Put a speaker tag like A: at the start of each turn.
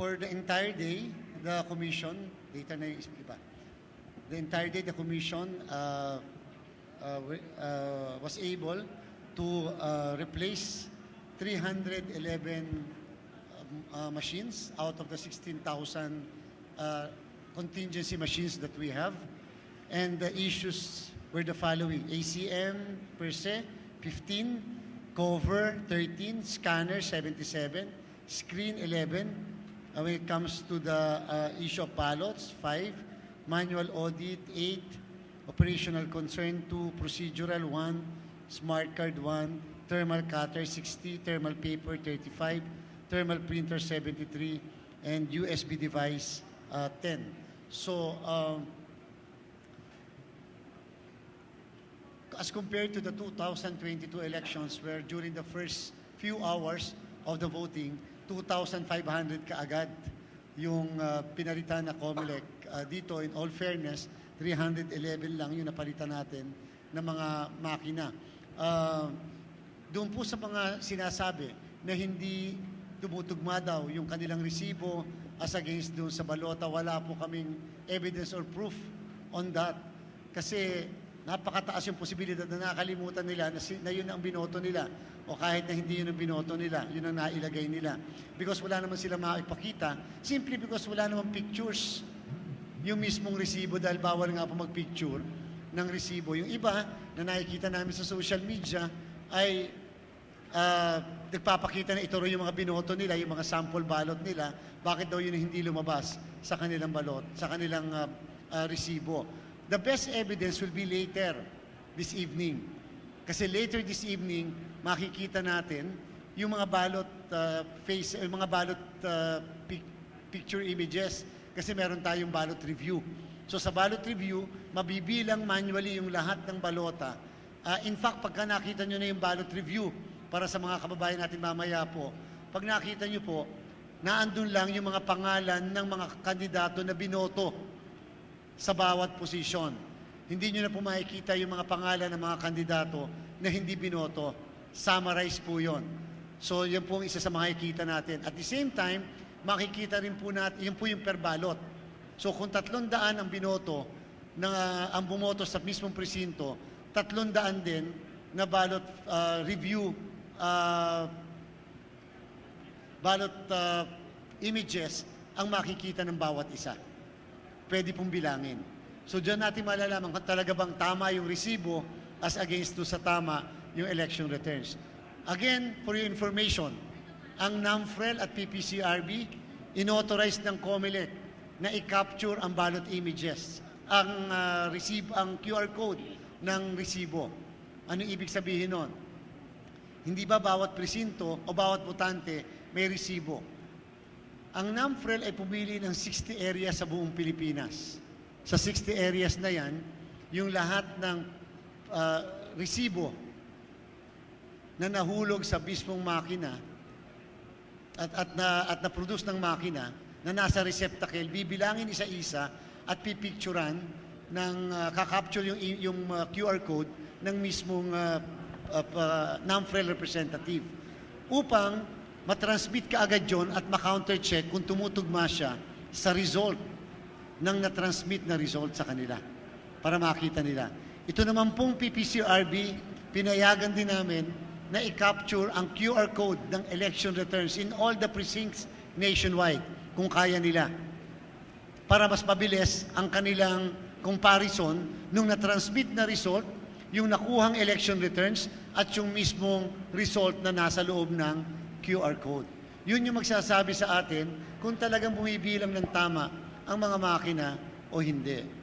A: for the entire day, the commission, na yung iba, the entire day, the commission uh, uh, uh, was able to uh, replace 311 um, uh, machines out of the 16,000 uh, contingency machines that we have. And the issues were the following. ACM per se, 15. Cover, 13. Scanner, 77. Screen, 11. Uh, when it comes to the uh, issue of ballots, 5. Manual audit, 8. Operational concern, 2. Procedural, 1. Smart card, 1. Thermal cutter, 60. Thermal paper, 35. Thermal printer, 73. And USB device, uh, 10. So, um, as compared to the 2022 elections where during the first few hours of the voting, 2,500 kaagad yung uh, pinalitan na COMELEC. Uh, dito, in all fairness, 311 lang yung napalitan natin ng mga makina. Uh, doon po sa mga sinasabi na hindi tumutugma daw yung kanilang resibo as against doon sa balota, wala po kaming evidence or proof on that. Kasi napakataas yung posibilidad na nakalimutan nila na, si- na yun ang binoto nila o kahit na hindi yun ang binoto nila, yun ang nailagay nila. Because wala naman sila maipakita, simply because wala naman pictures yung mismong resibo dahil bawal nga po magpicture ng resibo. Yung iba na nakikita namin sa social media ay ah, nagpapakita na ito rin yung mga binoto nila, yung mga sample ballot nila, bakit daw yun hindi lumabas sa kanilang balot, sa kanilang ah, ah, resibo. The best evidence will be later this evening. Kasi later this evening, makikita natin yung mga ballot ah, face, yung mga ballot ah, pic- picture images kasi meron tayong ballot review. So sa ballot review, mabibilang manually yung lahat ng balota. Ah, in fact, pagka nakita nyo na yung ballot review, para sa mga kababayan natin mamaya po, pag nakita nyo po, naandun lang yung mga pangalan ng mga kandidato na binoto sa bawat posisyon. Hindi nyo na po makikita yung mga pangalan ng mga kandidato na hindi binoto. Summarize po yon. So, yan po ang isa sa makikita natin. At the same time, makikita rin po natin, yun po yung per ballot. So, kung tatlong daan ang binoto, na ang bumoto sa mismong presinto, tatlong daan din na ballot uh, review uh, ballot uh, images ang makikita ng bawat isa. Pwede pong bilangin. So diyan natin malalaman kung talaga bang tama yung resibo as against to sa tama yung election returns. Again, for your information, ang NAMFREL at PPCRB inauthorize ng COMELEC na i-capture ang ballot images, ang uh, receive, ang QR code ng resibo. Ano ibig sabihin nun? Hindi ba bawat presinto o bawat botante may resibo? Ang NAMFREL ay pumili ng 60 areas sa buong Pilipinas. Sa 60 areas na yan, yung lahat ng ah, resibo na nahulog sa mismong makina at, at, na, at na-produce ng makina na nasa receptacle, bibilangin isa-isa at pipicturan ng ah, kakapture yung, yung ah, QR code ng mismong uh, NAMFREL representative upang matransmit ka agad yon at ma-countercheck kung tumutugma siya sa result ng na-transmit na result sa kanila para makita nila. Ito naman pong PPCRB, pinayagan din namin na i-capture ang QR code ng election returns in all the precincts nationwide kung kaya nila para mas mabilis ang kanilang comparison nung na-transmit na result, yung nakuhang election returns at yung mismong result na nasa loob ng QR code. Yun yung magsasabi sa atin kung talagang bumibilang ng tama ang mga makina o hindi.